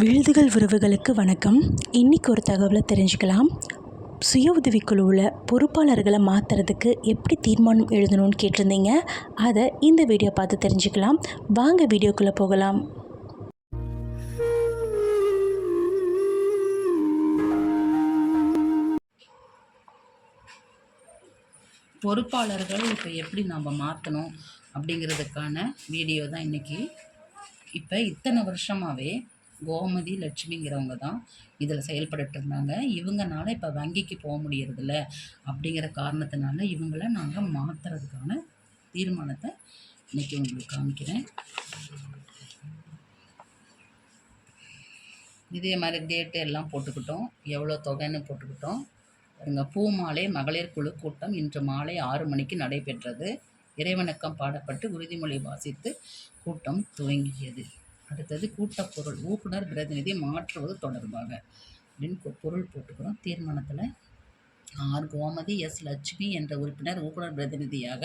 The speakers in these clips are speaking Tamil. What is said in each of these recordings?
விழுதுகள் உறவுகளுக்கு வணக்கம். இன்றைக்கி ஒரு தகவலை தெரிஞ்சுக்கலாம். சுய உதவிக்குழுவில் பொறுப்பாளர்களை மாற்றுறதுக்கு எப்படி தீர்மானம் எழுதணும்னு கேட்டிருந்தீங்க. அதை இந்த வீடியோ பார்த்து தெரிஞ்சுக்கலாம். வாங்க வீடியோக்குள்ளே போகலாம். பொறுப்பாளர்கள் இப்போ எப்படி நாம் மாற்றணும் அப்படிங்கிறதுக்கான வீடியோ தான் இன்றைக்கி இப்போ இத்தனை வருஷமாகவே கோமதி லட்சுமிங்கிறவங்க தான் இதில் செயல்பட்டு இருந்தாங்க இவங்கனால இப்போ வங்கிக்கு போக முடியறதில்ல அப்படிங்கிற காரணத்தினால இவங்கள நாங்கள் மாற்றுறதுக்கான தீர்மானத்தை இன்றைக்கி உங்களுக்கு காமிக்கிறேன். இதே மாதிரி டேட்டு எல்லாம் போட்டுக்கிட்டோம். எவ்வளோ தொகைன்னு போட்டுக்கிட்டோம். பாருங்க பூமாலை மகளிர் குழு கூட்டம் இன்று மாலை ஆறு மணிக்கு நடைபெற்றது. இறைவணக்கம் பாடப்பட்டு உறுதிமொழி வாசித்து கூட்டம் துவங்கியது. அடுத்தது கூட்டப்பொருள் ஊக்குனர் பிரதிநிதி மாற்றுவது தொடர்பாக. அப்படின்னு பொருள் போட்டுக்கிறோம். தீர்மானத்தில் ஆர். கோமதி எஸ். லட்சுமி என்ற உறுப்பினர் ஊக்குனர் பிரதிநிதியாக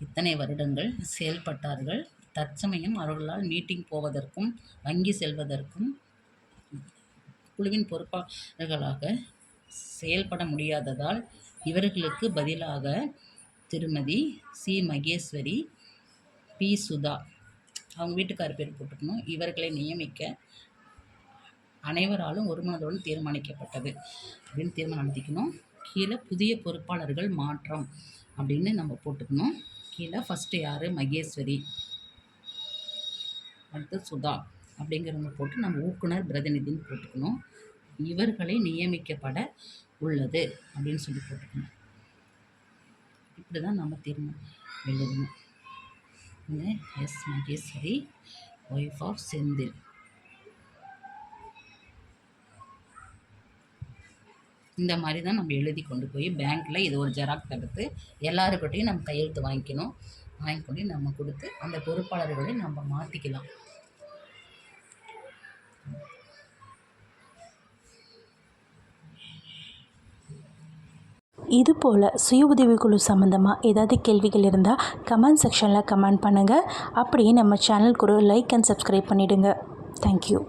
இத்தனை வருடங்கள் செயல்பட்டார்கள். தற்சமயம் அவர்களால் மீட்டிங் போவதற்கும் வங்கி செல்வதற்கும் குழுவின் பொறுப்பாளர்களாக செயல்பட முடியாததால் இவர்களுக்கு பதிலாக திருமதி சி. மகேஸ்வரி பி. சுதா அவங்க வீட்டுக்கார் பேர் போட்டுக்கணும். இவர்களை நியமிக்க அனைவராலும் ஒருமனதோடு தீர்மானிக்கப்பட்டது அப்படின்னு தீர்மானம் நடத்திக்கணும். கீழே புதிய பொறுப்பாளர்கள் மாற்றம் அப்படின்னு நம்ம போட்டுக்கணும். கீழே ஃபஸ்ட்டு யார்? மகேஸ்வரி. அடுத்து சுதா அப்படிங்கிறவங்க போட்டு நம்ம ஊக்குனர் பிரதிநிதின்னு போட்டுக்கணும். இவர்களை நியமிக்கப்பட உள்ளது அப்படின்னு சொல்லி போட்டுக்கணும். இப்படி தான் நம்ம தீர்மானம் எழுதணும். S Maheswari wife of Senthil. இந்த மாதிரி தான் நம்ம எழுதி கொண்டு போய் பேங்க்கில் இது ஒரு ஜெராக்ஸ் எடுத்து எல்லாருக்கிட்டையும் நம்ம கையெழுத்து வாங்கிக்கணும். வாங்கிக்கொண்டு நம்ம கொடுத்து அந்த பொறுப்பாளர்களை நம்ம மாற்றிக்கலாம் இது போல் சுய உதவிக்குழு சம்மந்தமாக ஏதாவது கேள்விகள் இருந்தால் கமெண்ட் செக்ஷனில் கமெண்ட் பண்ணுங்கள் அப்படியே நம்ம சேனலுக்கு ஒரு லைக் அண்ட் சப்ஸ்கிரைப் பண்ணிவிடுங்க தேங்க்யூ